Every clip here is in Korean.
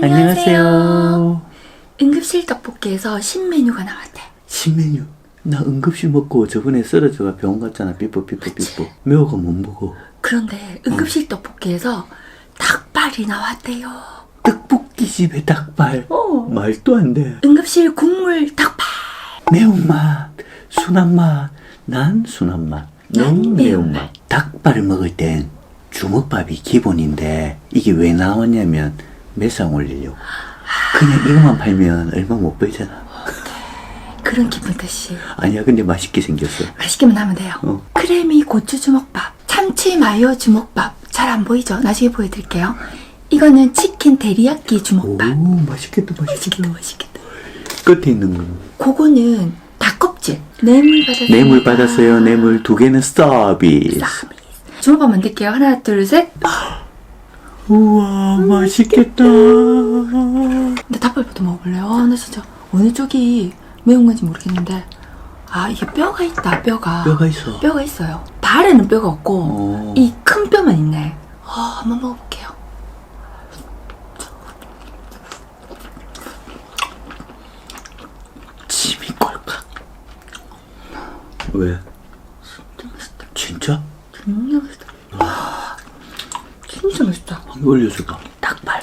안녕하세요. 응급실 떡볶이에서 신메뉴가 나왔대. 신메뉴. 나 응급실 먹고 저번에 쓰러져가 병원 갔잖아. 삐뽀 삐뽀 삐뽀. 매워가 못 먹어. 그런데 응급실 떡볶이에서 닭발이 나왔대요. 떡볶이 집에 닭발. 어. 말도 안 돼. 응급실 국물 닭발. 매운맛, 순한 맛. 난 순한맛. 난 너무 매운맛. 매운 맛. 닭발을 먹을 땐 주먹밥이 기본인데 이게 왜 나왔냐면 매상 올리려고. 그냥 이것만 팔면 얼마 못 벌잖아. 그런 기분 듯이 아니야, 근데 맛있게 생겼어. 맛있게만 하면 돼요. 어. 크래미 고추 주먹밥, 참치 마요 주먹밥. 잘 안 보이죠? 나중에 보여드릴게요. 이거는 치킨 데리야끼 오, 주먹밥. 맛있겠다, 맛있겠다. 맛있겠다, 맛있겠다. 끝에 있는 거. 그거는 닭껍질. 뇌물 받았어요. 뇌물 받았어요. 뇌물 두 개는. 서비스. 주먹밥 만들게요. 하나, 둘, 셋. 우와 맛있겠다. 근데 닭발부터 먹어볼래요? 아, 나 진짜 어느 쪽이 매운 건지 모르겠는데 아 이게 뼈가 있다 뼈가 뼈가 있어. 뼈가 있어요 발에는 뼈가 없고 어. 이 큰 뼈만 있네 아 한번 먹어볼게요 침이 꼴깍. 왜? 진짜? 진짜 맛있다 아, 진짜 맛있다 올려줘봐. 닭발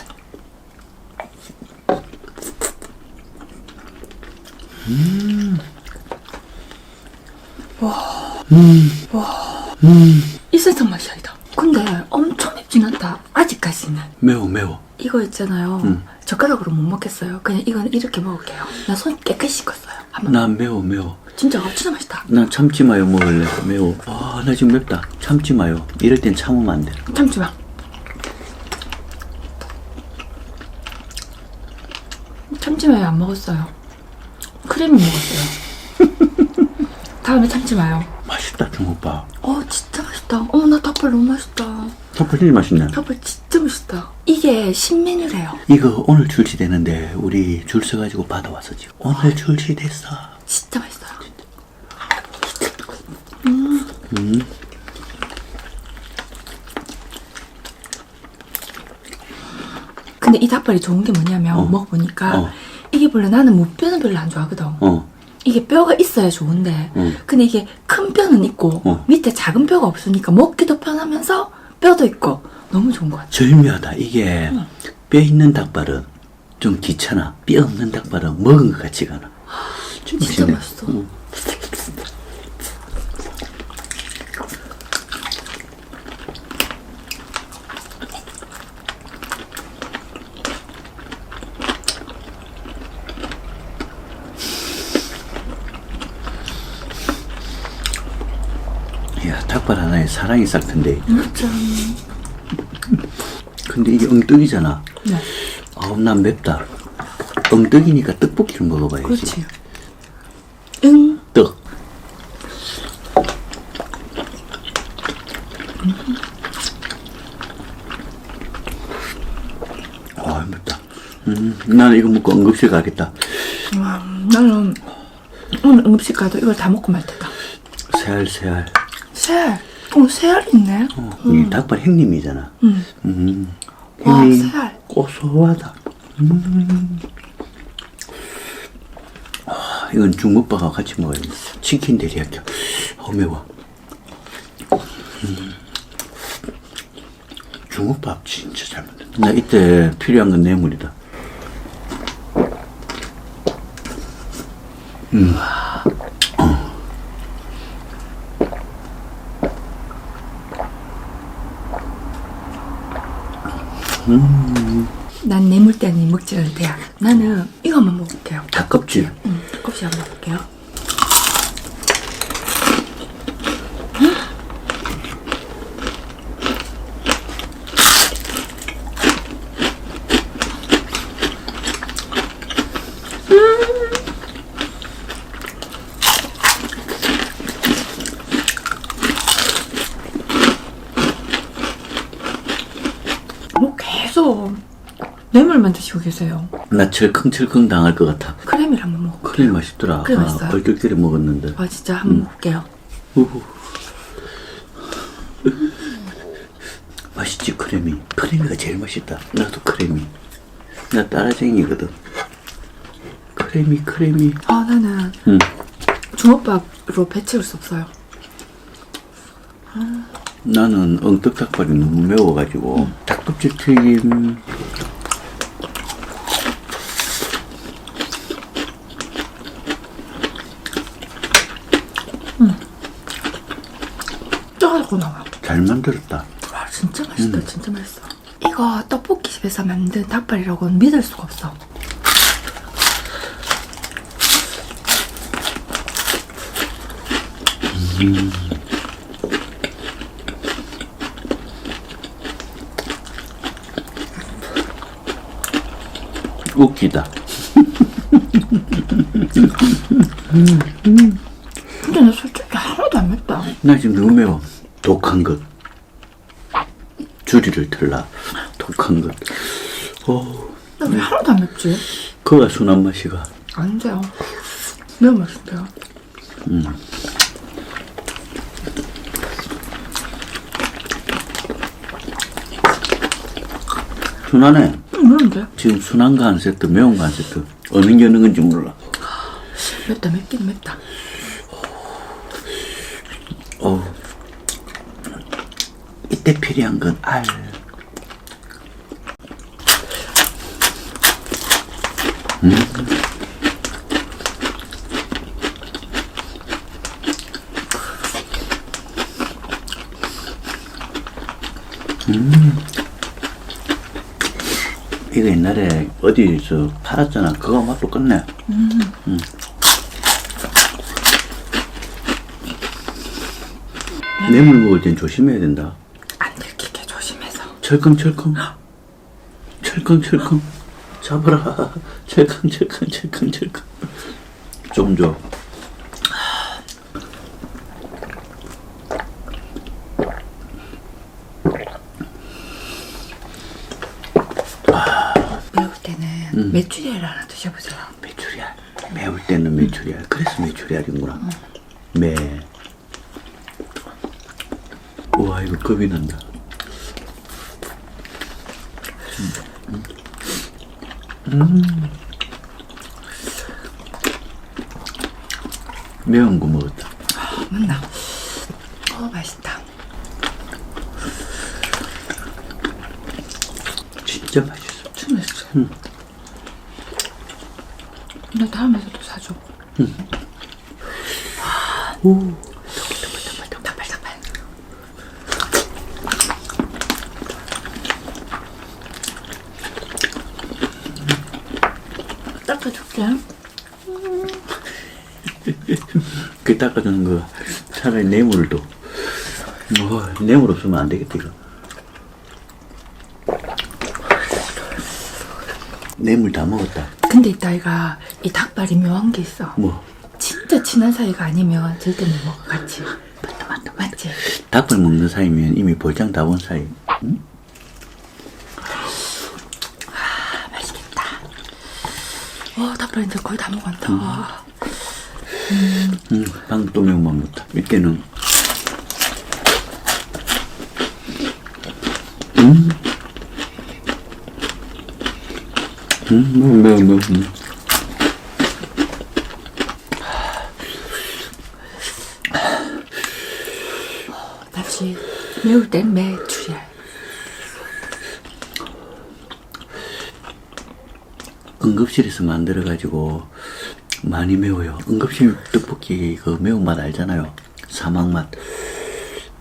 음이 세상 맛이 아니다 근데 엄청 맵진 않다 아직까지는 매워 매워. 이거 있잖아요 음. 젓가락으로 못 먹겠어요 그냥 이건 이렇게 먹을게요 나 손 깨끗이 씻었어요 한번 난 매워 매워. 진짜 진짜 맛있다 난 참치 마요 먹을래. 매워. 아나 지금 맵다. 참치 마요. 이럴 땐 참으면 안 돼. 잠시만. 참치마요 안 먹었어요. 크림이 먹었어요. 다음에 참치마요. 맛있다 중국밥. 어 진짜 맛있다. 어머 나 닭발 너무 맛있다. 닭발 진짜 맛있네. 닭발 진짜 맛있다. 이게 신메뉴래요. 이거 오늘 출시되는데 우리 줄 서가지고 받아왔어 지금. 오늘 출시됐어. 진짜 맛있어요. 음. 근데 이 닭발이 좋은 게 뭐냐면 어. 먹어보니까 어. 원래 나는 무뼈는 별로 안 좋아하거든. 어. 이게 뼈가 있어야 좋은데 응. 근데 이게 큰 뼈는 있고 어. 밑에 작은 뼈가 없으니까 먹기도 편하면서 뼈도 있고 너무 좋은 것 같아 절묘하다. 이게 뼈 있는 닭발은 좀 귀찮아. 뼈 없는 닭발은 먹은 것 같지가 않아. 진짜 맛있네. 맛있어 응. 닭발 하나에 사랑이 싹 텐데. 근데 이게 엉떡이잖아. 네 아우, 난 맵다. 엉떡이니까 떡볶이를 먹어봐야지. 그렇지 응 떡. 아, 맵다. 음, 나는 이거 먹고 응급실 가겠다. 와, 나는 오늘 응급실 가도 이걸 다 먹고 말 테다 새알새알. 새알 어 새알 있네 어, 이 닭발 형님이잖아. 음. 음. 와, 형님, 새알. 고소하다. 음. 아, 이건 중국밥하고 같이 먹어야 돼. 치킨 데리야끼. 어, 매워. 음. 중국밥 진짜 잘 만든다. 나 이때 필요한 건 뇌물이다. 난 뇌물 때는 먹지 때야 나는 이거만 먹을게요. 닭껍질. 응 껍질 한번 먹을게요 뭐 계속 뇌물만 드시고 계세요 나 철컹철컹 당할 것 같아. 크림을 한번 먹어 크림 맛있더라. 크림 아, 맛있어요? 얼떨결에 먹었는데. 아 진짜 한번 먹을게요 우후. 맛있지 크래미. 크래미가 제일 맛있다. 나도 크래미. 나 따라쟁이거든. 크래미, 크래미. 아 나는 응. 주먹밥으로 배 채울 수 없어요. 나는 엉떡닭발이 너무 매워가지고 닭껍질 튀김 쪄가지고 나와. 잘 만들었다. 와 진짜 맛있다 진짜 맛있어 이거 떡볶이 집에서 만든 닭발이라고는 믿을 수가 없어 웃기다. 근데 나 솔직히 하나도 안 맵다 나 지금 너무 매워. 독한 것. 주리를 틀라. 독한 것. 오, 나왜 하나도 안 맵지? 그가 순한 맛이가. 아닌데요 매운 맛인데요 순하네. 음, 매운데? 지금 순한 거 한 세트, 매운 거 한 세트. 어느 게 어느 건지 몰라. 맵다 맵긴 맵다 어 이때 필요한 건 알. 이거 옛날에 어디서 팔았잖아. 그거 맛도 끝내. 음. 뇌물 먹을 땐 조심해야 된다. 철컹철컹. 철컹철컹. 잡아라. 철컹철컹 철컹철컹. 좀 줘. 매울 때는 메추리알 하나 드셔보세요. 메추리알. 매울 때는 메추리알. 그래서 메추리알인구나. 매. 우와 이거 겁이 난다 음. 매운 거 먹었다. 맞나? 어 맛있다. 진짜 맛있어. 진짜 맛있어 나 다음에도 또 사줘. 오 닭발 닭발 닦아줄게 그 닦아주는 거 차라리 뇌물을 둬. 어, 뇌물 없으면 안 되겠다 이거. 뇌물 다 먹었다. 근데 이따가 이 닭발이 묘한 게 있어 뭐 진짜 친한 사이가 아니면 절대 못 먹어 같이 맞다 맞다 맞지? 닭발 먹는 사이면 이미 볼장 다 본 사이. 응? 아 맛있겠다 와 닭발 이제 거의 다 먹었다 방금 또 매운맛 먹다. 이때는 음, 음, 매워 매워 매워. 음. 역시 매울 땐 메추리알 응급실에서 만들어가지고 많이 매워요. 응급실 떡볶이 그 매운맛 알잖아요. 사막맛.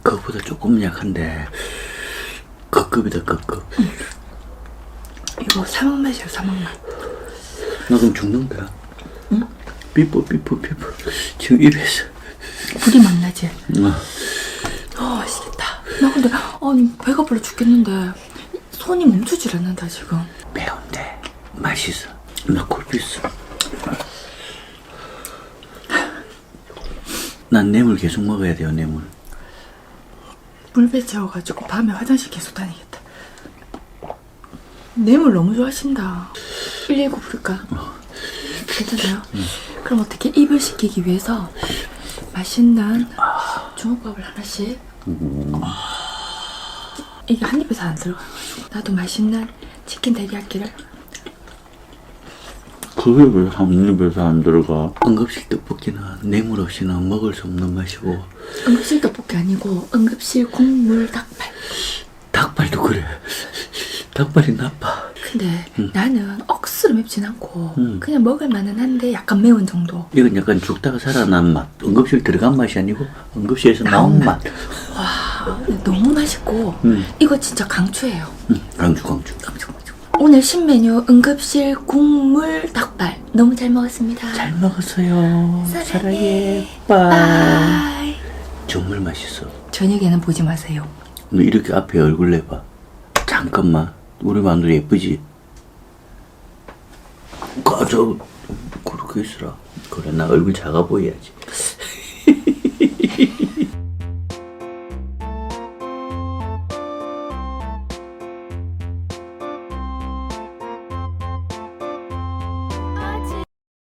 그것보다 조금 약한데 급급이다 급급. 이거 사막맛이야 사막맛 나 그럼 죽는다. 응? 삐뽀 삐뽀 삐뽀. 지금 입에서. 불이 막 나지? 어. 아 맛있겠다 나 근데 아니 배가 불러 죽겠는데 손이 멈추질 않는다 지금 매운데 맛있어. 나 콜피스. 난 뇌물 계속 먹어야 돼요 뇌물. 물배 채워가지고 밤에 화장실 계속 다니겠다. 뇌물 너무 좋아하신다. 119 부를까? 괜찮아요? 그럼 어떻게 입을 식히기 위해서 맛있는 주먹밥을 하나씩? 이게 한 입에서 안 들어가가지고. 나도 맛있는 치킨 데리야끼를 그게 왜 한입에서 안 들어가? 응급실 떡볶이는 뇌물 없이는 먹을 수 없는 맛이고 응급실 떡볶이 아니고 응급실 국물 닭발. 닭발도 그래. 닭발이 나빠. 근데 나는 억수로 맵진 않고 음. 그냥 먹을 만은 한데 약간 매운 정도. 이건 약간 죽다가 살아난 맛. 응급실 들어간 맛이 아니고 응급실에서 나온 나온 맛. 와, 너무 맛있고 음. 이거 진짜 강추예요. 응, 강주 강주. 강추 강추. 오늘 신메뉴 응급실 국물 닭발 너무 잘 먹었습니다. 잘 먹었어요. 사랑해. 사랑해. 빠이. 정말 맛있어. 저녁에는 보지 마세요. 너 이렇게 앞에 얼굴 내봐. 잠깐만. 우리 마누라 예쁘지? 가져. 그렇게 있으라. 그래, 나 얼굴 작아 보여야지.